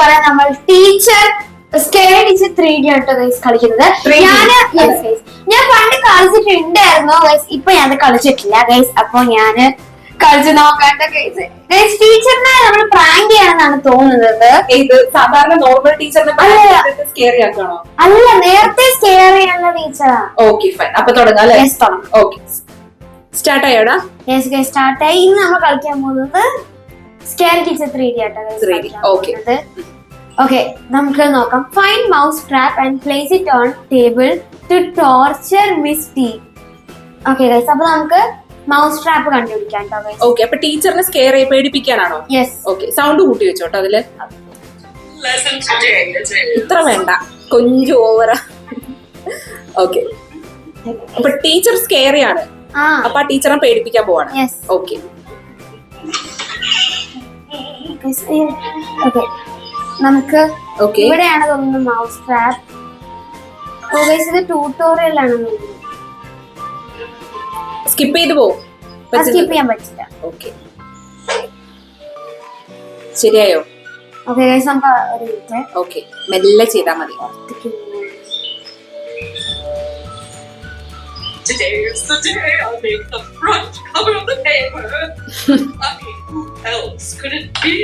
പറയാൻ നമ്മൾ ടീച്ചർ സ്കേഡിച്ച് ടീച്ചർ ത്രീ ഡി ആട്ടോ ഗൈസ് കളിക്കുന്നത്. 3D ഞാൻ. ഞാൻ പണ്ട് കളിച്ചിട്ടുണ്ടായിരുന്നു ഗൈസ് ഇപ്പൊ ഞാൻ കളിച്ചിട്ടില്ല ഗൈസ് അപ്പൊ ഞാൻ കളിച്ചു നോക്കാണ്ട ഗൈസ് ഗൈസ് ടീച്ചറിനെ നമ്മൾ പ്രാങ്ക് ചെയ്യാനാണ് തോന്നുന്നത്. ഇത് സാധാരണ നോർമൽ ടീച്ചറിനെ അല്ല. നേരത്തെ സ്കെയർ ചെയ്യാനുള്ള ടീച്ചറാ ഓക്കെ ഫൈൻ അപ്പൊ തുടങ്ങാം. ഓക്കെ സ്റ്റാർട്ട് ആയോടാ യെസ് ഗൈസ് സ്റ്റാർട്ട് ആയി. ഇന്ന് നമ്മൾ കളിക്കാൻ പോകുന്നത് സ്കെയർ ടീച്ചർ ത്രീ ഡി ആട്ടോ 3D, okay. ഓക്കെ നമുക്ക് നോക്കാം. Fine mouse trap and place it on table to torture miss T okay guys അപ്പൊ നമുക്ക് മൗസ് ട്രാപ്പ് കണ്ടുപിടിക്കാം കേട്ടോ ഓക്കെ അപ്പൊ ടീച്ചറിനെ സ്കെയർ പേടിപ്പിക്കാനാണോ? യെസ് ഓക്കെ സൗണ്ട് കൂട്ടി വെച്ചോട്ടോ അതിൽ? ഇത്ര വേണ്ട. കൊഞ്ചു ഓവറാ ഓക്കെ അപ്പൊ ടീച്ചർ സ്കെയറിയാണ് അപ്പൊ ആ ടീച്ചറെ പേടിപ്പിക്കാൻ പോവാണ്. Yes okay okay. നമുക്ക് ഓക്കെ. ഇവിടെയാണ് തോന്നുന്നു മൗസ് ട്രാപ്പ് ഓ ഗൈസ് ഇത് ട്യൂട്ടോറിയൽ ആണ് സ്കിപ്പ് ചെയ്ത് പോവും സ്കിപ്പ് ചെയ്യാൻ പറ്റില്ല. ഓക്കെ. ശരിയായോ? ഓക്കെ ഗൈസ് നമുക്ക് ഒരു മിനിറ്റ് ഓക്കെ. മെല്ലെ ചെയ്താൽ മതി. today is the day I make the front cover of the paper. Else could it be?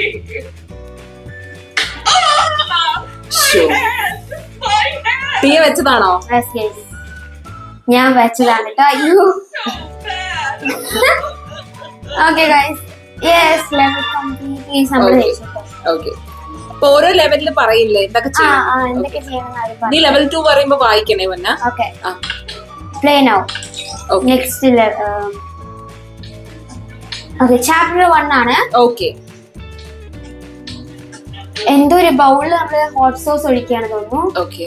Ah! Sure. Hand! My hand! തീയ വെച്ചതാണോ യെസ് ഗൈസ് ഞാൻ വെച്ചതാണ് കേട്ടോ അയ്യോ So bad! Okay guys yes level complete നമ്മൾ Okay. Okay അപ്പൊ ഓരോ ലെവലിൽ പറയില്ലേ എന്തൊക്കെ ആ ചെയ്യണം ആ എന്തൊക്കെ ചെയ്യണം നീ ലെവൽ ടു പറയുമ്പോ വായിക്കണേ വന്ന ഓക്കെ ആ play now okay next okay chapter one ആണ്. ഓക്കെ എന്തോ ഒരു ബൗളിൽ നമ്മൾ ഹോട്ട് സോസ് ഒഴിക്കുകയാണ് തോന്നുന്നു. ഓക്കെ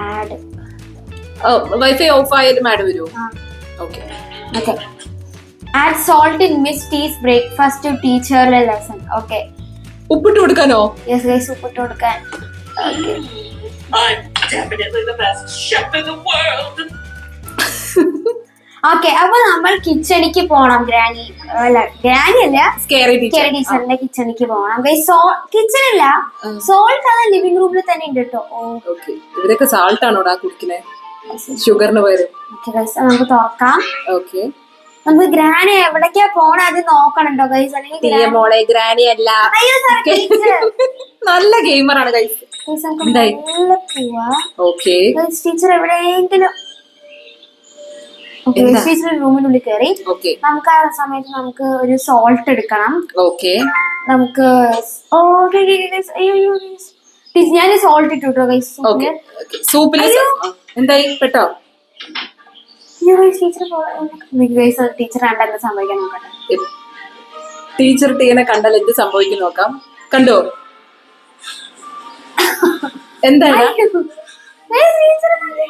ആഡ് വൈഫൈ ഓഫ് ആയത് ആഡ് വരൂ okay okay add salt in miss T's breakfast to teacher lesson okay ഉപ്പിട്ട് കൊടുക്കാനോ? യെസ് ഗൈസ് ഉപ്പിട്ട് കൊടുക്കാൻ. Okay I'm definitely the best chef in the world! Okay അപ്പൊ നമ്മൾ കിച്ചണിക്ക് പോണം ഗ്രാനി അല്ല ഗ്രാനി അല്ല ടീച്ചറിന്റെ കിച്ചണിക്ക് പോകണം സോ കിച്ചൺ അല്ല. സോൾട്ട് അത് ലിവിംഗ് റൂമിൽ തന്നെ ഉണ്ട് കേട്ടോ ഇവരൊക്കെ സാൾട്ട് ആണോടാ കുടിക്കുന്നത് ഷുഗറിന് പകരം. ഓക്കെ ഗൈസ് നമുക്ക് തുറക്കാം ഓക്കെ നമുക്ക് ഗ്രാനി എവിടേക്കാ പോണ അത് നോക്കണം കേട്ടോ ഗൈസ് അല്ലെങ്കിൽ തീയ മോളെ ഗ്രാനി അല്ല. നല്ല ഗെയിമറാണ് ഗൈസ് ടീച്ചർ എവിടെയെങ്കിലും റൂമിനുള്ളിൽ കയറി നമുക്ക് ആ സമയത്ത് നമുക്ക് ഒരു സോൾട്ട് എടുക്കണം. ഓക്കെ നമുക്ക് ടീച്ചർ ഞാൻ സോൾട്ട് ഇട്ടു കേട്ടോ സൂപ്പിൽ എന്തായി? പെട്ടോ? ടീച്ചർ ഗൈസ് ടീച്ചർ കണ്ട എന്താ സംഭവിക്കാൻ നോക്കട്ടെ. ടീച്ചർ ടീനെ കണ്ടാൽ എന്ത് സംഭവിക്കും നോക്കാം. കണ്ടോ? എന്താണ്? കണ്ടേ?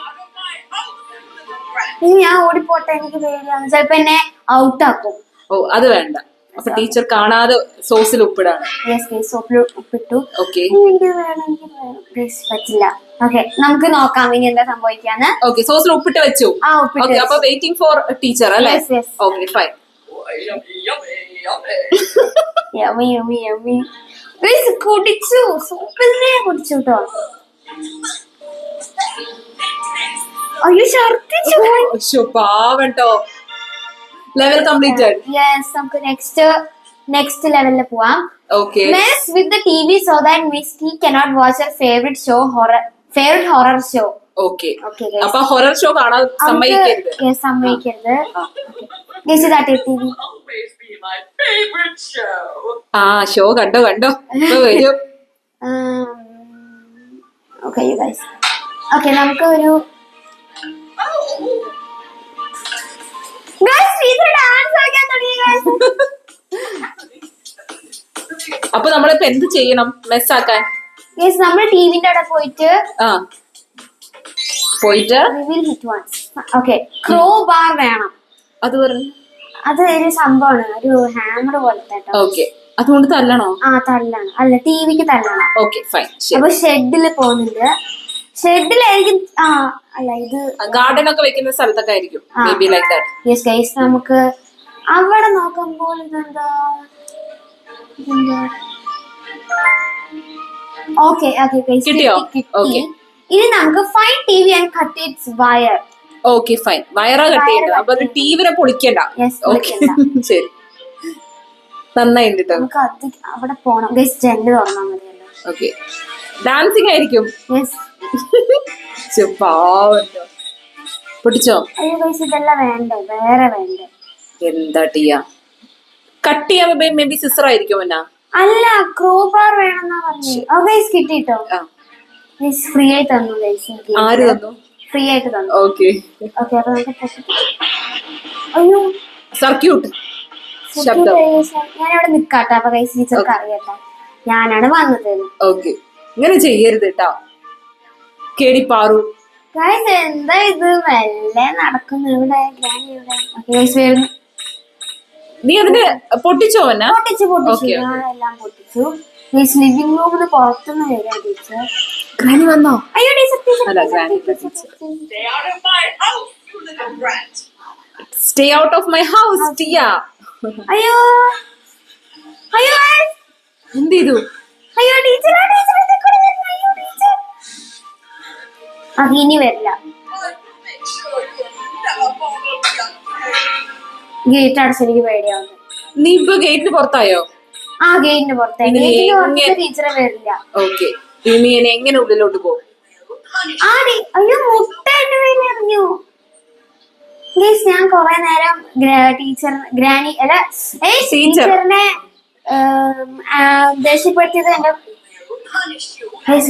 ഇനി ഞാൻ ഓടിപ്പോട്ടെ എനിക്ക് പേടിയാണ്. ചിലപ്പോ എന്നെ ഔട്ട് ആക്കും. ഓ അത് വേണ്ട. അപ്പൊ ടീച്ചർ കാണാതെ സോസിൽ ഉപ്പിടാണ്. യെസ് സോപ്പിൽ ഉപ്പിട്ടു. ഓക്കെ ഇനി എനിക്ക് പറ്റില്ല. ഓക്കെ നമുക്ക് നോക്കാം ഇനി എന്താ സംഭവിക്കാന്ന്. ഓക്കെ സോസിൽ ഉപ്പിട്ട് വെച്ചു. ആ ഉപ്പിട്ട് അപ്പൊ വെയിറ്റിംഗ് ഫോർ ടീച്ചർ അല്ലേ? Yes, yes. Okay fine! Yummy yummy yummy Guys, കുടിച്ചു. സൂപ്പിനെ കുടിച്ചു കേട്ടോ അയ്യോ ഛർദിച്ചു പാവട്ടോ ലെവൽ കംപ്ലീറ്റഡ് യെസ് നമുക്ക് നെക്സ്റ്റ് നെക്സ്റ്റ് ലെവലിൽ പോവാം okay Mess with the TV so that Miss T cannot watch her favorite show horror favorite horror show. Okay. അപ്പൊ ഹൊറർ ഷോ കാണാൻ സമ്മതിക്കരുത് yes, സമ്മതിക്കരുത്. ആ. Guys, ഇതാട്ടെ T V. Always my favorite show! ആ show കണ്ടോ കണ്ടോ വരും Um, guys. Okay, നമുക്ക് ഒരു അപ്പൊ നമ്മളിപ്പോ എന്ത് ചെയ്യണം? മെസ്സാക്കാൻ നമ്മൾ ടീമിന്റെ അവിടെ പോയിട്ട് ആ. പോയിട്ട്? Once. Okay, crow വേണം. അത് പറഞ്ഞു അത് ഒരു സംഭവമാണ് ഒരു ഹാമർ പോലത്തെ ഓക്കെ അതുകൊണ്ട് തല്ലണോ? ആ തല്ലണം അല്ല ടിവിക്ക് തല്ലണം ഓക്കെ ഫൈൻ അപ്പൊ ഷെഡിൽ പോകുന്നുണ്ട്. ഷെഡിലായിരിക്കും. ആ അല്ല ഇത് ഗാർഡൻ ഒക്കെ വെക്കുന്ന സ്ഥലത്തൊക്കെ ആയിരിക്കും. Baby like that yes guys നമുക്ക് അവിടെ നോക്കുമ്പോൾ ഇതെന്താ? ഇതെന്താ? ഓക്കെ ഓക്കെ കിട്ടിയോ? ഓക്കെ ഇനി നമുക്ക് fine T V and cut its wire okay fine വയറ cut ചെയ്യണ്ട അപ്പൊ അത് ടീവിനെ പൊളിക്കണ്ട. ഓക്കെ. ശരി. നന്നായി നമുക്ക് അത് അവിടെ പോണം. ഗൈസ് ജെൻഡ് തുറന്നാൽ മതിയല്ലോ. ഓക്കെ ഡാൻസിങ് ആയിരിക്കും. യെസ് പൊട്ടിച്ചോ? അയ്യോ ഗൈസ് ഇതെല്ലാം വേണ്ടേ? വേറെ വേണ്ടേ? എന്താ ടീയ? കട്ട് ചെയ്യാൻ മേ ബി സിസ്റ്റർ ആയിരിക്കും എന്നാ. അല്ല ക്രോബാർ വേണമെന്നാ പറഞ്ഞു ഓ ഗൈസ് കിട്ടിട്ടോ? ആ, ഗൈസ് ഫ്രീ ആയി തന്നു ഗൈസ് ആര് തന്നു? ഫ്രീ ആയിട്ട് തന്നു. ഓക്കെ ഓക്കെ അപ്പൊ നമുക്ക് പൊട്ടിക്കാം. അയ്യോ. സർക്യൂട്ട് ശബ്ദം ഞാൻ നിക്കാട്ടെ. അപ്പൊ ഗൈസ് ടീച്ചർക്ക് അറിയട്ടെ. ഞാനാണ് വന്നത്. ഓക്കെ ഇങ്ങനെ ചെയ്യരുത് കേട്ടാ കേടി പാറു ഗൈസ് എന്താ ഇത്? മെല്ലെ നടക്കുന്നു. ഇവിടെ വരുന്നു. നീ അതിന് പൊട്ടിച്ചോ എന്നാ പൊട്ടിച്ചു പൊട്ടിച്ചു. എല്ലാം ലിവിംഗ് റൂമിന് പുറത്തുനിന്ന് വരാം ടീച്ചർ. ഗ്രാനി വന്നോ? അയ്യോ. Stay out of my house ടിയ. അയ്യോ. അയ്യോ. എന്ത് ചെയ്തു? അയ്യോ ടീച്ചർ ടീച്ചർ bother ഇനി വരില്ല. ഗേറ്റ് അടച്ച് എനിക്ക് പേടിയാവുന്നു നീ ഇപ്പൊ ഗേറ്റിന് പുറത്തായോ? ആ ഗേറ്റിന് പുറത്തായി. ഗേറ്റിന് പുറത്തെ ടീച്ചറെ വരില്ല. ഓക്കെ. ഇനി എങ്ങനെ ഉള്ളിലോട്ട് പോകും? ആടി അയ്യോ മുട്ട എന്റെ മേലെ എറിഞ്ഞു ഗൈസ് ഞാൻ കൊറേ നേരം ടീച്ചർ ഗ്രാനി അല്ല. ടീച്ചറിനെ ദേഷ്യപ്പെടുത്തിയത് എന്റെ.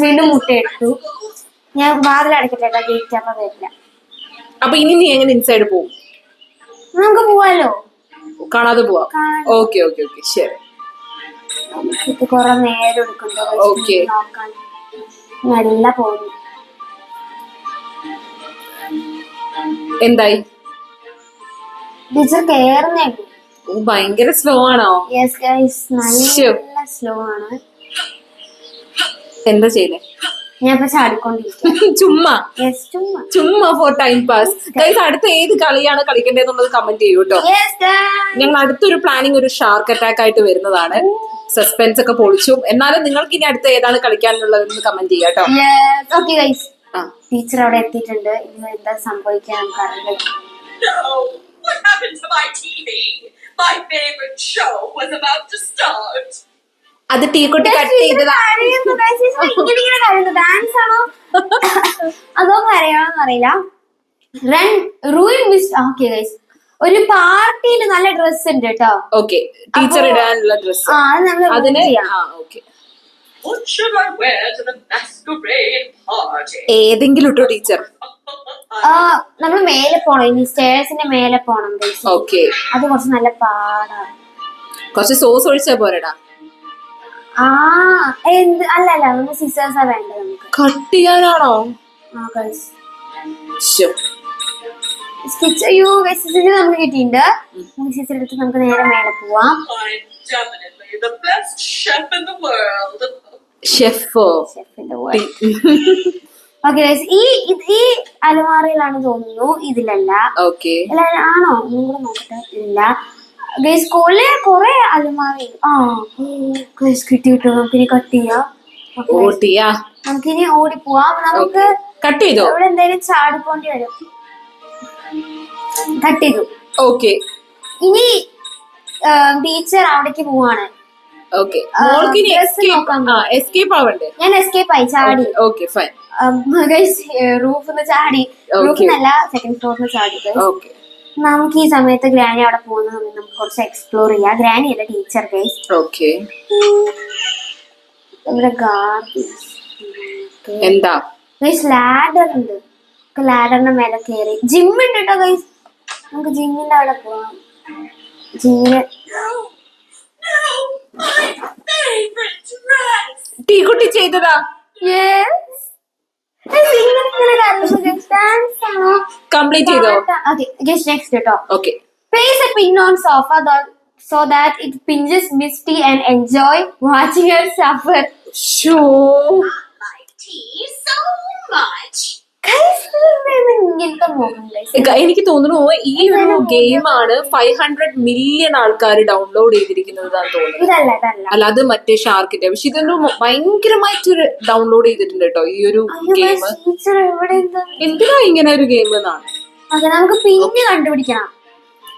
വീണ്ടും മുട്ട എടുത്തു. ഞാൻ വാതിൽ അടക്കട്ടെ ഗേറ്റ് അമ്മ വരില്ല അപ്പൊ ഇനി നീ എങ്ങനെ ഇൻസൈഡ് പോകും നമുക്ക് പോവാലോ? കാണാതെ പോവാം? ഓക്കെ ഓക്കെ ഓക്കെ ശരി. ഇത് കൊറേ നേരം എടുക്കുന്നുണ്ടോ. guys നോക്കാൻ നല്ല പോകുന്നു എന്തായി? ടീച്ചർ കേറുന്നേ. ഓ, ഭയങ്കര സ്ലോ ആണോ? യെസ് ഗൈസ് നല്ല സ്ലോ ആണ്. എന്താ ചെയ്തേ ഞാൻ ചാടിക്കൊണ്ടിരിക്കും ചുമ്മാ. ചുമ്മാ. ചുമ്മാ ഫോർ ടൈം പാസ് ഗൈസ് അടുത്ത ഏത് കളിയാണ് കളിക്കേണ്ടതെന്നുള്ളത് കമന്റ് ചെയ്യൂ കേട്ടോ ഞങ്ങൾ അടുത്തൊരു പ്ലാനിങ് ഒരു ഷാർക്ക് അറ്റാക്ക് ആയിട്ട് വരുന്നതാണ്. സസ്പെൻസ് ഒക്കെ പൊളിച്ചു. എന്നാലും നിങ്ങൾക്ക് ഇനി അടുത്ത ഏതാണ് കളിക്കാനുള്ളതെന്ന് കമന്റ് ചെയ്യാം കേട്ടോ ഓക്കെ ഗൈസ് ആ. ടീച്ചർ അവിടെ എത്തിയിട്ടുണ്ട്. ഇന്ന് എന്താ സംഭവിക്കാൻ കാരണം No! What happened to my TV? My favorite show was about to start. അത് ടീ കൊട്ടി കട്ട് ചെയ്തതാണ് ഡാൻസ് ആണോ? അറിയില്ല. Run ruin miss okay guys ഒരു പാർട്ടിയിൽ നല്ല ഡ്രസ് ഉണ്ട് കേട്ടോ. ഓക്കെ ടീച്ചർ ഇടാനുള്ള ഡ്രസ് ആ അത് നമ്മൾ അതിന് ആ okay What should I wear to the masquerade party? ഏതെങ്കിലും ഇട്ടോ ടീച്ചർ ആ നമ്മൾ മേലെ പോണം. ഇനി സ്റ്റേഴ്സിന്റെ മേലെ പോണം ഓക്കെ അത് കുറച്ച് നല്ല പാടാണ് കുറച്ച് സോസ് ഒഴിച്ചാ പോരടാ. ആ എന്ത്? അല്ല അല്ല നമുക്ക് സിസേഴ്സാ വേണ്ടത് നമുക്ക്. കട്ട് ചെയ്യാനാണോ? ആ ഗൈസ് ശ്ശോ. സ്റ്റിച്ച് അയ്യോ സ്റ്റിച്ച് നമുക്ക് കിട്ടിയിട്ടുണ്ട്. നമുക്ക് സ്റ്റിച്ച് എടുത്ത് നമുക്ക് നേരെ മേലെ പോവാം. I'm definitely the best chef in the world. ഷെഫോ ഷെഫിന്റെ ഓക്കെ ഗൈസ് ഈ ഇത് ഈ അലമാറയിലാണ് തോന്നുന്നു ഇതിലല്ല. ഓക്കെ അല്ല അല്ല, ആണോ? ഒന്നും കൂടെ നോക്കട്ടെ ഇല്ല. ഗൈസ് കൊറേ കൊറേ അലമാരി ആ ഗൈസ് കിട്ടി കിട്ടും നമുക്കിനി കട്ട് ചെയ്യാം. ഓട്ടിയാ നമുക്കിനി ഓടി പോവാം. നമുക്ക് കട്ട് ചെയ്തോ? ഇവിടെ എന്തായാലും ചാടി പോണ്ടി വരും. കട്ട് ചെയ്തു. ഓക്കെ. ഇനി ടീച്ചർ അവിടേക്ക് പോവാണ്. ഓക്കെ. ഇനി എസ്കേപ്പ് ആവണ്ടേ? ഞാൻ എസ്കേപ്പ് ആയി ചാടി. ഓക്കെ ഫൈൻ റൂഫ് ചാടി. റൂഫ് റൂഫിന്നല്ല സെക്കൻഡ് ഫ്ലോറിന്ന് ചാടി. ഓക്കെ. നമുക്ക് ഈ സമയത്ത് ഗ്രാനി അവിടെ പോകുന്ന സമയത്ത് നമുക്ക് കുറച്ച് എക്സ്പ്ലോർ ചെയ്യാം. ഗ്രാനി അല്ല ടീച്ചർ ഗൈസ് ഓക്കെ ഇവിടെ എന്താ? ഗൈസ് ലാഡർ ഉണ്ട്. ലാഡറിന്റെ മേലെ കയറി ജിം ഉണ്ട് കേട്ടോ ഗൈസ് നമുക്ക് ജിമ്മിന്റെ അവിടെ പോവാം. ജിമ്മിന് No! My favorite dress! ടീ കുട്ടി ചെയ്തതാ? ആണോ കംപ്ലീറ്റ് ചെയ്തോ ഓക്കെ ഗൈസ് നെക്സ്റ്റ് കേട്ടോ okay Place a pin on sofa the- so that it pinches Misty and enjoy watching her suffer. Show like tea so much. എനിക്ക് തോന്നുന്നു ഈ ഒരു ഗെയിമാണ് ഫൈവ് ഹൺഡ്രഡ് മില്യൺ ആൾക്കാർ ഡൗൺലോഡ് ചെയ്തിരിക്കുന്നത് തോന്നുന്നത് ഇതല്ല ഇതല്ല. അല്ല അത് മറ്റേ ഷാർക്കിന്റെ. പക്ഷെ ഇതൊരു ഭയങ്കരമായിട്ട് ഡൗൺലോഡ് ചെയ്തിട്ടുണ്ട് കേട്ടോ ഈ ഒരു ഗെയിം എന്തിനാ ഇങ്ങനെ ഒരു ഗെയിം എന്നാണ്? നമുക്ക് പിന്നെ കണ്ടുപിടിക്കണം.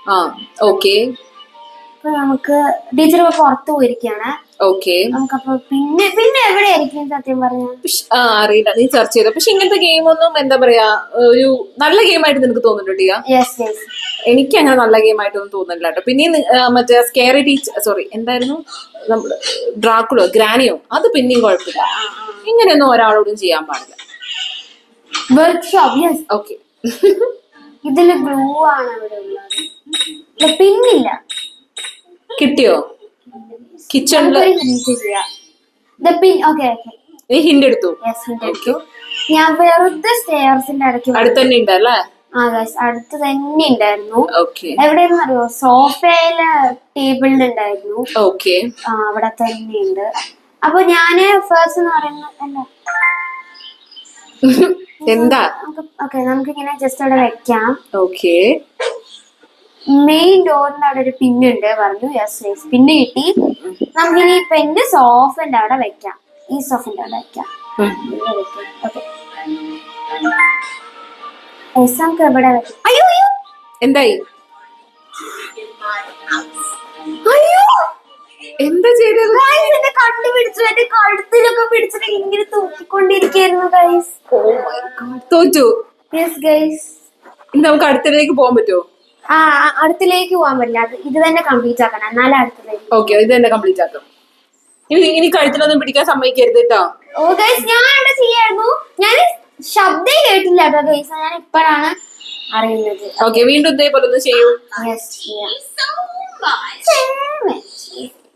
ആ ഓക്കെ നമുക്ക് ടീച്ചർ പുറത്തു പോയിരിക്കാണ് ഓക്കെ നമുക്കപ്പൊ പിന്നെ പിന്നെ എവിടെയായിരിക്കും സത്യം പറഞ്ഞ? ആ അറിയില്ല. നീ ചർച്ച ചെയ്ത? പക്ഷെ ഇങ്ങനത്തെ ഗെയിം ഒന്നും എന്താ പറയാ ഒരു നല്ല ഗെയിം ആയിട്ട് നിനക്ക് തോന്നുന്നുണ്ടോ ടിയ യെസ് യെസ് എനിക്ക് അങ്ങനെ നല്ല ഗെയിം ആയിട്ടൊന്നും തോന്നുന്നില്ല കേട്ടോ. പിന്നെ മറ്റേ സ്കേറി ടീച്ചർ സോറി എന്തായിരുന്നു? നമ്മുടെ ഡ്രാക്കുളോ ഗ്രാനിയോ? അത് പിന്നെയും കുഴപ്പമില്ല. ഇങ്ങനെയൊന്നും ഒരാളോടും ചെയ്യാൻ പാടില്ല. വർക്ക്ഷോപ്പ് യെസ് ഓക്കെ ഇതിൽ ഗ്ലൂ ആണ് അവിടെ ഉള്ളത്. പിന്നില്ല. കിട്ടിയോ? കിച്ചണിൽ നീ ഹിന്റ് എടുത്തു. ഞാൻ വെറുതെ സ്റ്റെയർസിന്റെ ഇടയ്ക്ക്. അടുത്ത് തന്നെ ഉണ്ടല്ലേ അടുത്ത് തന്നെ ഉണ്ടായിരുന്നു. എവിടെയെന്ന് അറിയോ? സോഫയിലെ ടേബിളിൽ ഉണ്ടായിരുന്നു. അവിടെ തന്നെ ഉണ്ട്. അപ്പൊ ഞാൻ ഫേഴ്സ് എന്ന് പറയുന്നത് എന്താ? ഓക്കെ നമുക്ക് ഇങ്ങനെ ജസ്റ്റ് അവിടെ വെക്കാം. ഓക്കെ മെയിൻ ഡോറിന്റെ അവിടെ ഒരു പിന്നുണ്ട് പറഞ്ഞു യെസ് യെസ് പിന്ന് കിട്ടി. നമുക്കിനി പെന്റ് സോഫന്റെ അവിടെ വെക്കാം. ഈ സോഫന്റെ അവിടെ വെക്കാം. നമുക്ക് എവിടെ വെക്കാം. അയ്യോ അയ്യോ. എന്തായി? അയ്യോ. എന്താ ചെയ്തത്? ഗൈസ് എന്നെ കണ്ടുപിടിച്ചു. എന്റെ കഴുത്തിലൊക്കെ പിടിച്ചിട്ട് ഇങ്ങനെ തൂക്കിക്കൊണ്ടിരിക്കായിരുന്നു ഗൈസ് തോറ്റു. യെസ് ഗൈസ് ഇനി നമുക്ക് പോകാൻ പറ്റുമോ? അടുത്തിലേക്ക് പോകാൻ പറ്റില്ല. അത് ഇത് തന്നെ കംപ്ലീറ്റ് ആക്കണം. എന്നാലേ അടുത്തിലേക്ക് ഓക്കെ ഇത് തന്നെ കംപ്ലീറ്റ് ആക്കാം. ഇനി ഇനി കഴുത്തിലൊന്നും പിടിക്കാൻ സമ്മതിക്കരുത് കേട്ടോ ഓ ഗൈസ് ഞാൻ എന്താ ചെയ്യായിരുന്നു? ഞാൻ ശബ്ദം കേട്ടില്ല കേട്ടോ ഗൈസ് ഞാൻ ഇപ്പോഴാണ് അറിയുന്നത്. ഓക്കെ വീണ്ടും ഇതേപോലെ ഒന്ന് ചെയ്യൂ. ചെയ്യാം.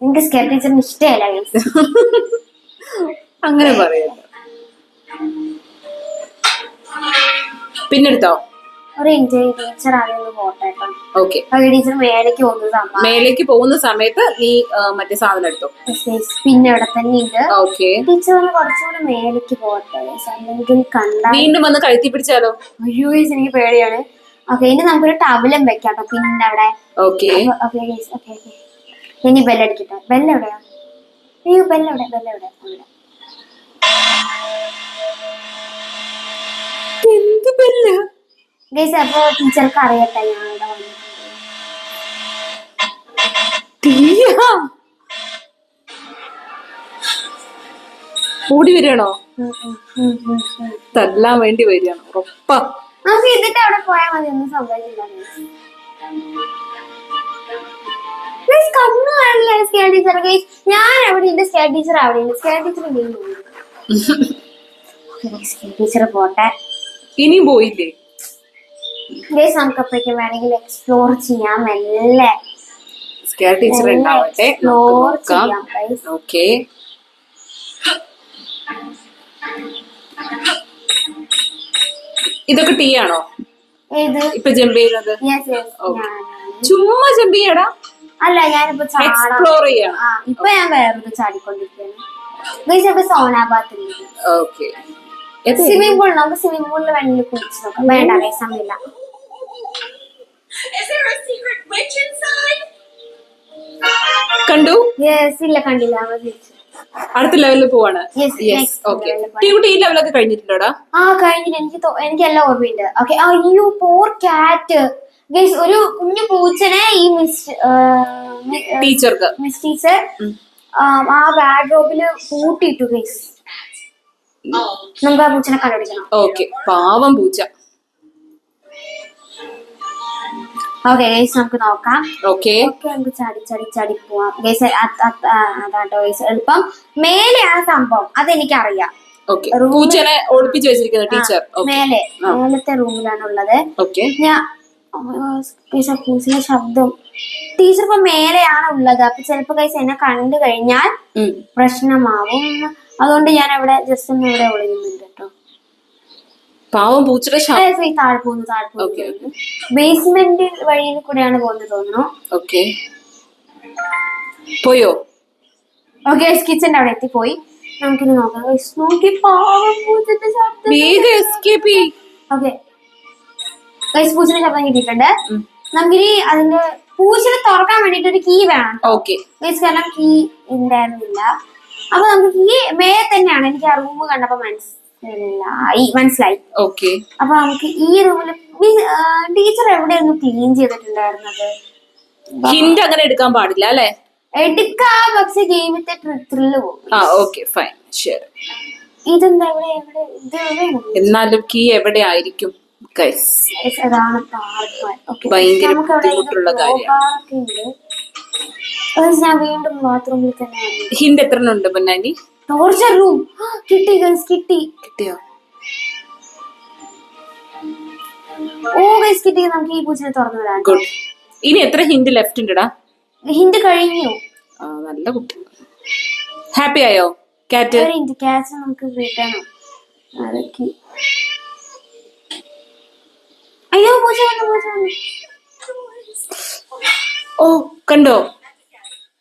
എനിക്ക് സ്കെയർ ടീച്ചറിന് ഇഷ്ടമല്ല അങ്ങനെ പറയരുത്. പിന്നെടുത്തോ. ഒരു ഇൻജോയ് ടീച്ചർ ആണെന്ന് പോട്ടെ ഓക്കെ. ടീച്ചർ മേലേക്ക് പോകുന്ന സമയത്ത് മേലേക്ക് പോകുന്ന സമയത്ത് നീ മറ്റേ സാധനം എടുത്തോ. പിന്നെ ഇവിടെ തന്നെ ഉണ്ട്. ഓക്കെ. ടീച്ചർ കുറച്ചുകൂടി മേലേക്ക് പോട്ടെ. അല്ലെങ്കിൽ കണ്ടാൽ വീണ്ടും വന്ന് കഴുത്തി പിടിച്ചാലോ? അയ്യോ എനിക്ക് പേടിയാണ്. ഓക്കെ ഇനി നമുക്കൊരു ടബലം വെക്കാം കേട്ടോ പിന്നെ അവിടെ ഓക്കെ. ഓക്കെ ഓക്കെ ഇനി ബെല്ലടിക്കട്ടെ ബെല്ല് എവിടെയാ? അയ്യോ ബെല്ല് എവിടെ? ബെല്ല് എവിടെ? അവിടെ. എന്ത് ബെല്ല് ഗൈസ് അപ്പൊ ടീച്ചർക്ക് അറിയട്ടെ ഞാൻ ഇവിടെ ഓടി വരികയാണോ. തല്ലാൻ വേണ്ടി വരികയാണ് ഉറപ്പാ. നമുക്ക് ഇതിന്റെ അവിടെ പോയാൽ മതി ഒന്നും കണ്ണു കാണില്ല സ്കെയർ ടീച്ചർ ഞാൻ അവിടെ ഉണ്ട് സ്കെയർ ടീച്ചർ അവിടെ ഉണ്ട്. സ്കെയർ ടീച്ചർ ടീച്ചർ പോട്ടെ. ഇനിയും പോയില്ലേ? ഗൈസ് നമുക്ക് അപ്പോഴേക്കും വേണമെങ്കിൽ എക്സ്പ്ലോർ ചെയ്യാം സ്കെയർ ടീച്ചർ ഉണ്ടാവട്ടെ. നോക്കാം. ഓക്കെ ഇതൊക്കെ ടീ ആണോ? ഇപ്പൊ ജമ്പ് ചെയ്യുന്നത്? ചുമ്മാ ജമ്പ് ചെയ്യടാ. അല്ല ഞാനിപ്പോ എക്സ്പ്ലോർ ചെയ്യണം ഇപ്പൊ ഞാൻ വേറെ ചാടിക്കൊണ്ടിരിക്കുകയാണ് അപ്പൊ സോനാബാത്തിൽ ഓക്കെ സ്വിമ്മിംഗ് പൂൾ നമുക്ക് സ്വിമ്മിംഗ് പൂളിൽ വേണമെങ്കിൽ കുളിച്ച് നോക്കാം. വേണ്ട സമയമില്ല? കണ്ടു? യെസ് ഇല്ല കണ്ടില്ല. അടുത്ത ലെവലിൽ പോവാണ്. യെസ് ഓക്കെ ഈ ലെവലൊക്കെ കഴിഞ്ഞിട്ടുണ്ടോടാ? ആ കഴിഞ്ഞിട്ട് എനിക്ക് എനിക്ക് എല്ലാം ഓർമ്മയുണ്ട്. ഓക്കെ അയ്യോ പോർ കാറ്റ് ഗൈസ് ഒരു കുഞ്ഞു പൂച്ചനെ ഈ മിസ് ടീച്ചർക്ക് മിസ് ടീച്ചർ ആ വാഡ്രോബിൽ പൂട്ടിയിട്ടു ഗൈസ് നമുക്ക് ആ പൂച്ചനെ കണ്ടുപിടിക്കണം ഓക്കെ പാവം പൂച്ച. ഓക്കെ ഗൈസ് നമുക്ക് നോക്കാം. ഓക്കെ. നമുക്ക് ചാടി ചാടി ചാടി പോവാം. ഗൈസ് അതാട്ടോ ഗൈസ് എളുപ്പം. മേലെയാണ് സംഭവം അതെനിക്കറിയാം. അറിയാം പൂച്ചനെ ഒളിപ്പിച്ചു വെച്ചിരിക്കുന്ന ടീച്ചർ. മേലെ ആ. മേലത്തെ റൂമിലാണുള്ളത് ഓക്കെ. ഞാൻ പൂച്ചയുടെ ശബ്ദം. ടീച്ചർ ഇപ്പൊ മേലെയാണ് ഉള്ളത്. അപ്പൊ ചിലപ്പോ കൈസ് എന്നെ കണ്ടു കഴിഞ്ഞാൽ പ്രശ്നമാവും. അതുകൊണ്ട് ഞാൻ അവിടെ ജസ്റ്റ് ഒന്ന് ഇവിടെ ഒളിയുന്നുണ്ട് കേട്ടോ. പാവം പൂച്ചയുടെ താഴെ പോകുന്നു താഴെ Okay, പോകുന്നു. ബേസ്മെന്റ് വഴിയിൽ കൂടെയാണ് പോകുന്നത് തോന്നുന്നു. ഓക്കെ പോയോ? ഓക്കെ കിച്ചന്റെ അവിടെ പോയി നമുക്കിനി നോക്കാം. നോക്കി പാവം പൂച്ചന്റെ ശബ്ദം ഓക്കെ പൂച്ചയുടെ ശബ്ദം കിട്ടിയിട്ടുണ്ട് നമുക്കിനി അതിന്റെ പൂച്ചനെ തുറക്കാൻ വേണ്ടിട്ട് ഒരു കീ വേണം. ഓക്കെ കാരണം കീ ഉണ്ടായിരുന്നില്ല അപ്പൊ നമുക്ക് ഈ മേ തന്നെയാണ് എനിക്ക് ആ റൂം കണ്ടപ്പോ മനസ്സിലായി മനസ്സിലായി. ഓക്കെ അപ്പൊ നമുക്ക് ഈ റൂമിൽ ടീച്ചർ എവിടെയൊന്നും ക്ലീൻ ചെയ്തിട്ടുണ്ടായിരുന്നത്? ഹിന്റ് അങ്ങനെ എടുക്കാൻ പാടില്ല അല്ലെ? എടുക്കാ പക്ഷെ ഗെയിമിന്റെ ത്രില്ല് പോകും ആ ഓക്കെ ഫൈൻ ശരി ഇതെന്താ ഇവിടെ എവിടെ ഇത് എവിടെയാണ് എന്നാലും കീ എവിടെ ആയിരിക്കും ഗൈസ് Guys, അതാണ് പാർക്ക് ഓക്കെ ഭയങ്കര ബുദ്ധിമുട്ടുള്ള കാര്യമാണ്. ഞാൻ വീണ്ടും ബാത്റൂമിൽ തന്നെ ഹിന്റ് എത്ര ഉണ്ട് പൊന്നാനി? ടോർച്ചർ റൂം കിട്ടി ഗൈസ് കിട്ടി. കിട്ടിയോ? ഓ ഗൈസ് കിട്ടി. നമുക്ക് ഈ പൂച്ചനെ തുറന്നു വിടാൻ ഗുഡ് ഇനി എത്ര ഹിന്റ് ലെഫ്റ്റ് ഉണ്ടടാ? ഹിന്റ് കഴിഞ്ഞു. നല്ല കുട്ടി. ഹാപ്പി ആയോ? കാറ്റ് ഹിന്റ് കാറ്റ് നമുക്ക് കിട്ടണം. അതൊക്കെ. അയ്യോ പൂച്ച വന്നു പൂച്ച വന്നു. ഓ കണ്ടോ?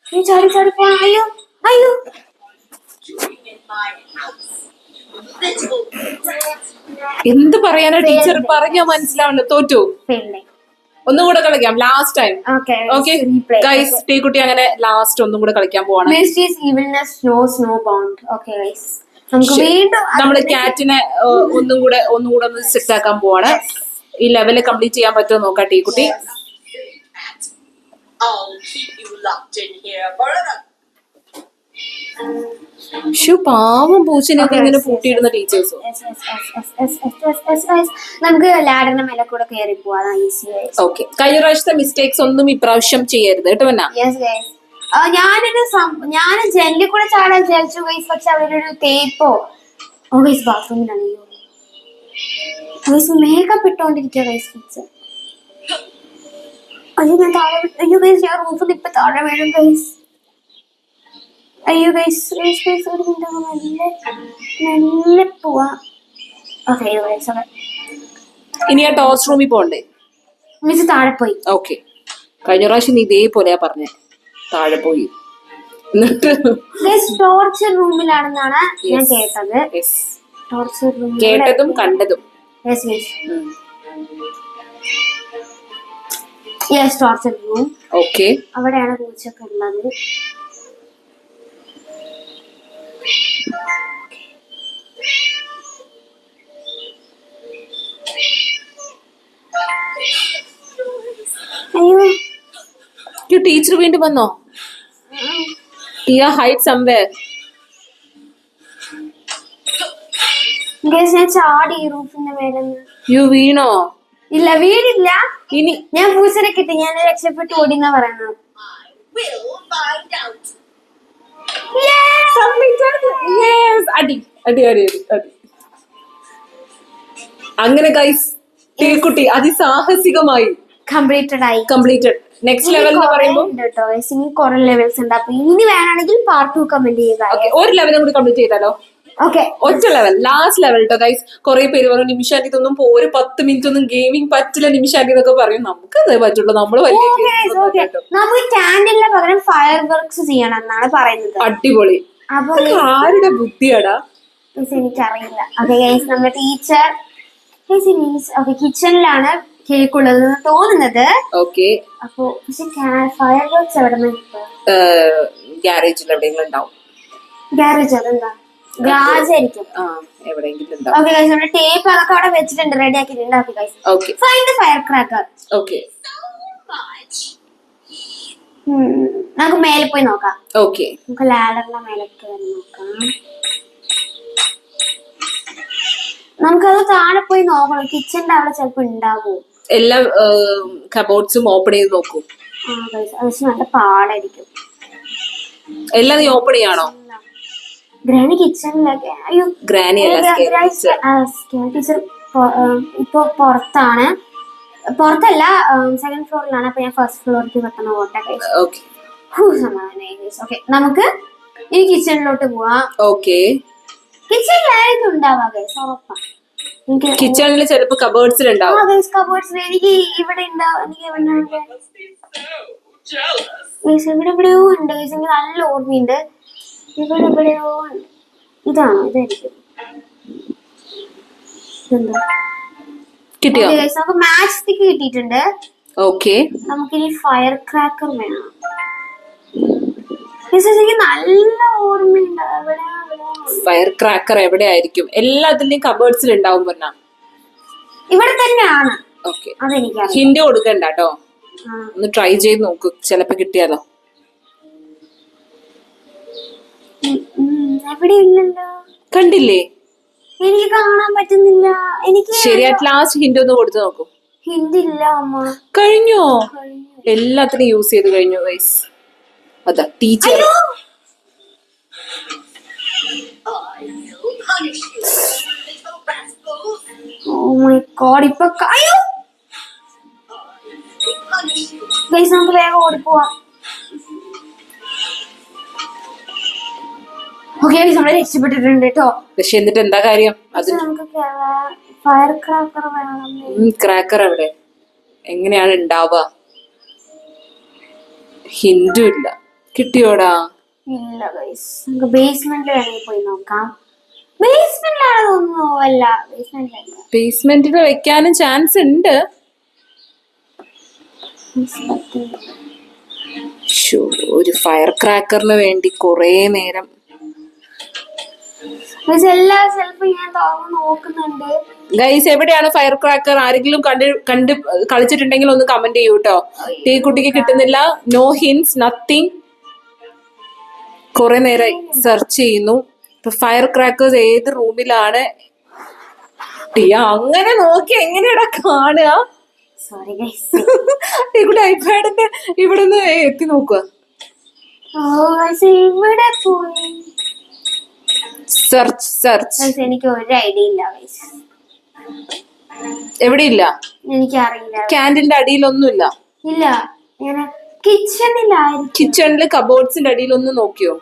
നീ ചാടി ചാടി പോണം അയ്യോ അയ്യോ. എന്ത് പറയാനാ ടീച്ചർ? പറഞ്ഞാ മനസ്സിലാവണ്ട? തോറ്റു. പിന്നെ ഒന്നും കൂടെ കളിക്കാം. ലാസ്റ്റ് ടൈം ഓക്കെ ഗൈസ് ടീക്കുട്ടി അങ്ങനെ ലാസ്റ്റ് ഒന്നും കൂടെ കളിക്കാൻ പോവാണ്. നമ്മൾ കാറ്റിനെ ഒന്നും കൂടെ ഒന്നും കൂടെ ഒന്ന് സെറ്റ് ആക്കാൻ പോവാണ്. ഈ ലെവൽ കംപ്ലീറ്റ് ചെയ്യാൻ പറ്റുമോ നോക്കാം ടീക്കുട്ടി. I'll keep you locked in here forever. ഷു പാവം പൂച്ചനെയൊക്കെ ഇങ്ങനെ പൂട്ടിയിടുന്ന ടീച്ചേഴ്സോ Yes, yes, yes, yes, yes, yes, yes, yes, yes. നമുക്ക് ലാഡറിന്റെ മേലെ കൂടെ കയറി പോവാം. ഈസി ആയി ഓക്കെ കഴിഞ്ഞ പ്രാവശ്യത്തെ മിസ്റ്റേക്സ് ഒന്നും ഇപ്രാവശ്യം ചെയ്യരുത് കേട്ടോ എന്നാ യെസ് ഗൈസ് ഞാനൊരു സം- ഞാൻ ജെല്ലിൽ കൂടെ ചാടാൻ വിചാരിച്ചു ഗൈസ് പക്ഷെ അവരൊരു തേപ്പോ. ഓ ഗൈസ് ഗൈസ് മേക്കപ്പ് ഇട്ടോണ്ടിരിക്കുക ഗൈസ് അയ്യോ ഞാൻ താഴെ അയ്യോ ഗൈസ് ഞാൻ റൂഫിൽ ഇപ്പൊ താഴെ വീഴും ഗൈസ് അയ്യോ ഗൈസ് ഗൈസ് ഗൈസ് ഒരു മിനിറ്റ് നല്ല നല്ല പോവാ ഓക്കെ ഗൈസ് ഇനി ആ ടോസ് റൂമിൽ പോണ്ടേ? മിസ് താഴെ പോയി. ഓക്കെ കഴിഞ്ഞ പ്രാവശ്യം നീ ഇതേപോലെയാ പറഞ്ഞേ. താഴെ പോയി. എന്നിട്ട് ടോർച്ചർ റൂമിലാണെന്നാണ് ഞാൻ. കേട്ടത്. ടോർച്ചർ റൂം കേട്ടതും കണ്ടതും. യെസ് ടോർച്ചർ റൂം ഓക്കെ അവിടെയാണ് പൂച്ചയൊക്കെ ഉള്ളത്. അയ്യോ. ടീച്ചർ വീണ്ടും വന്നോ? ടിയ ഹൈറ്റ് സംവേ ഗൈസ് ഞാൻ ചാടി റൂഫിന്റെ മേലെ യു വീണോ? ഇല്ല വീടില്ല. ഇനി ഞാൻ പൂച്ചനെ കിട്ടി. ഞാൻ രക്ഷപ്പെട്ട് ഓടിന്നാ പറയുന്നത്! അടി അടി അടി അടി അടി. അങ്ങനെ ഗൈസ് തീക്കുട്ടി അതിസാഹസികമായി കംപ്ലീറ്റഡ് ആയി. കംപ്ലീറ്റഡ് നെക്സ്റ്റ് ലെവൽ എന്ന് പറയുമ്പോൾ ലെവൽസ് ഉണ്ട് അപ്പൊ ഇനി വേണമെങ്കിൽ പാർട്ട് ടു കമന്റ് ചെയ്യുക ഒരു ലെവലും കൂടി കംപ്ലീറ്റ് ചെയ്താലോ? ഒറ്റ ലെവൽ ലാസ്റ്റ് ലെവൽ കേട്ടോ ഗൈസ് കുറെ പേര് പറഞ്ഞു നിമിഷാക്കി ഇതൊന്നും പോ ഒരു പത്ത് മിനിറ്റ് ഒന്നും ഗെയിമിംഗ് പറ്റില്ല നിമിഷാക്കി എന്നൊക്കെ പറയും. നമുക്ക് അതേ പറ്റുള്ളൂ. നമ്മൾ വലിയ നമുക്ക് ക്യാൻഡിലിന് പകരം ഫയർ വർക്ക്സ് ചെയ്യണം എന്നാണ് പറയുന്നത്. അടിപൊളി. ആരുടെ ബുദ്ധിയാടാ? എനിക്കറിയില്ല. അതെ ഗൈസ് നമ്മുടെ ടീച്ചർ ഓക്കെ കിച്ചണിലാണ് കേക്ക് ഉള്ളത് തോന്നുന്നത്. ഓക്കെ അപ്പൊ പക്ഷെ ഫയർ വർക്ക്സ് എവിടെ നിന്ന് ഗ്യാരേജിൽ എവിടെയെങ്കിലും ഉണ്ടാവും. ഗ്യാരേജ് അതെന്താ? എവിടെയെങ്കിലും ടേപ്പ് അതൊക്കെ അവിടെ വെച്ചിട്ടുണ്ട്. റെഡി ആക്കിയിട്ടുണ്ട് ഫൈൻഡ് ഫയർ ക്രാക്കർ ഓക്കെ നമുക്ക് മേലെ പോയി നോക്കാം. ഓക്കെ നമുക്ക് ലാഡറിന്റെ മേലെ കയറി നോക്കാം. നമുക്കത് താഴെ പോയി നോക്കണം. കിച്ചന്റെ അവിടെ ചിലപ്പോ ഉണ്ടാവോ. എല്ലാ കബോർഡ്സും ഓപ്പൺ ചെയ്ത് നോക്കൂ. നല്ല പാടായിരിക്കും. എല്ലാം നീ ഓപ്പൺ ചെയ്യാണോ? ഗ്രാനി കിച്ചണിലൊക്കെ അയ്യോ ഗ്രാനി. ടീച്ചർ ഇപ്പൊ പുറത്താണ്. പുറത്തല്ല സെക്കൻഡ് ഫ്ലോറിലാണ് അപ്പൊ ഞാൻ ഫസ്റ്റ് ഫ്ലോറിലേക്ക് പെട്ടെന്ന് പോട്ടെ ഓക്കെ നമുക്ക് ഈ കിച്ചണിലോട്ട് പോവാം. ഓക്കെ കിച്ചണിലായിരിക്കും ഉണ്ടാവുക ഗൈസ് ഉറപ്പാ. കിച്ചണിൽ ചിലപ്പോ കബേർഡ്സിൽ ഉണ്ടാവും. എനിക്ക് ഇവിടെ ഉണ്ടാവും എനിക്ക് ഇവിടെ ഇവിടെ എവിടെയോ ഉണ്ട് ഗൈസ് എനിക്ക് നല്ല ഓർമ്മയുണ്ട്. ഉണ്ട് ഇതാണോ ഇതായിരിക്കും. ഇതെന്താ? കിട്ടിയോ? Okay, guys, നമുക്ക് മാച്ച് സ്റ്റിക്ക് കിട്ടിയിട്ടുണ്ട്. ഓക്കെ. നമുക്കിനി ഫയർ ക്രാക്കർ വേണം എനിക്ക് നല്ല ഓർമ്മയുണ്ട്. ഫയർ ക്രാക്കർ എവിടെ ആയിരിക്കും എല്ലാത്തിന്റെയും കബേർഡ്സിൽ ഉണ്ടാവും പറഞ്ഞ. ഇവിടെ തന്നെയാണ്. ഓക്കെ. അതെനിക്കറിയാം. ഹിന്റ് കൊടുക്കണ്ട കേട്ടോ ആ. ഒന്ന് ട്രൈ ചെയ്ത് നോക്കൂ. ചിലപ്പോ കിട്ടിയാലോ. ഇല്ലല്ലോ കണ്ടില്ലേ? എനിക്ക് കാണാൻ പറ്റുന്നില്ല. എനിക്ക് ശരി അറ്റ് ലാസ്റ്റ് ഹിന്റ് ഒന്ന് കൊടുത്തു നോക്കൂ. ഹിന്ദി ഇല്ല അമ്മ. കഴിഞ്ഞോ. എല്ലാത്തിനും യൂസ് ചെയ്ത് കഴിഞ്ഞു വൈസ് അതാ ടീച്ചർ. ഓ മൈ ഗോഡ് ഇപ്പൊ അയ്യോ. ഗൈസ് നമുക്ക് വേഗം ഓടിപ്പോവാം ഓക്കെ നമ്മളെ രക്ഷപ്പെട്ടിട്ടുണ്ട് കേട്ടോ. പക്ഷെ എന്നിട്ട് എന്താ കാര്യം? അത് ഫയർ ക്രാക്കർ ക്രാക്കർ എവിടെ? എങ്ങനെയാണ് ഉണ്ടാവുക? ഹിന്ദു ഇല്ല. കിട്ടിയോടാ? ഇല്ല ഗൈസ് നമുക്ക് ബേസ്മെന്റിൽ വേണമെങ്കിൽ പോയി നോക്കാം. ബേസ്മെന്റിലാണ് തോന്നുന്നു അല്ല ബേസ്മെന്റിലല്ല ബേസ്മെന്റിൽ വെക്കാനും ചാൻസ് ഉണ്ട്. ഒരു ഫയർ ക്രാക്കറിന് വേണ്ടി കുറേ നേരം എല്ലാ സെൽഫും ഞാൻ തുറന്ന് നോക്കുന്നുണ്ട്. ഗൈസ് എവിടെയാണ് ഫയർ ക്രാക്കർ ആരെങ്കിലും കണ്ട് കണ്ട് കളിച്ചിട്ടുണ്ടെങ്കിൽ ഒന്ന് കമന്റ് ചെയ്യൂ കേട്ടോ ടീ കുട്ടിക്ക് കിട്ടുന്നില്ല. നോ ഹിൻസ് നത്തിങ് കുറെ നേരം സെർച്ച് ചെയ്യുന്നു. ഫയർ ക്രാക്കേഴ്സ് ഏത് റൂമിലാണ് ടിയ അങ്ങനെ നോക്കി എങ്ങനെയാടാ കാണുക? സോറി ഗൈസ് ഇവിടെ ഐപാഡിന്റെ ഇവിടെ നിന്ന് എത്തി നോക്കുക ഇവിടെ പോയി. സെർച്ച് സെർച്ച് എനിക്ക് ഒരു ഐഡിയ ഇല്ല എവിടെ ഇല്ല എനിക്ക് അറിയില്ല ക്യാൻഡിന്റെ അടിയിലൊന്നുമില്ല. ഇല്ല ഞാൻ കിച്ചണിലായിരുന്നു കിച്ചണിൽ കബോർഡ്സിന്റെ അടിയിലൊന്നും നോക്കിയോ?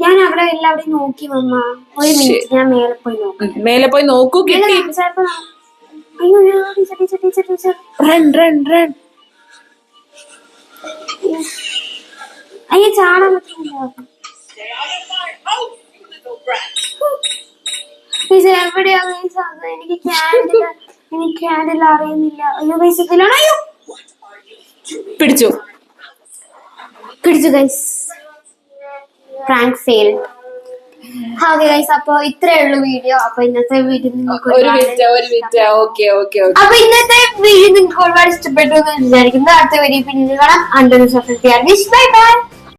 ഞാൻ അവിടെ എല്ലാവരും നോക്കി വന്ന ഒരു മിനിറ്റ് ഞാൻ മേലെ പോയി നോക്കാം. മേലെ പോയി നോക്കൂ കിട്ടി. റൺ റൺ റൺ അയ്യോ ചാടാൻ എവിടെയാ ഗൈസ് അത് എനിക്ക് ക്യാൻഡിൽ എനിക്ക് ക്യാൻഡിൽ അറിയുന്നില്ല. അയ്യോ ഗൈസ് ഇതിലാണ് അയ്യോ! പിടിച്ചു. പിടിച്ചു guys prank fail okay guys അപ്പൊ ഇത്രേ ഉള്ളൂ വീഡിയോ അപ്പൊ ഇന്നത്തെ വീഡിയോ നിങ്ങൾക്ക് അപ്പൊ ഇന്നത്തെ വീഡിയോ നിങ്ങൾക്ക് ഒരുപാട് ഇഷ്ടപ്പെട്ടു എന്ന് വിചാരിക്കുന്നു. അടുത്ത വീഡിയോ പിന്നീട് കാണാം. Under bye bye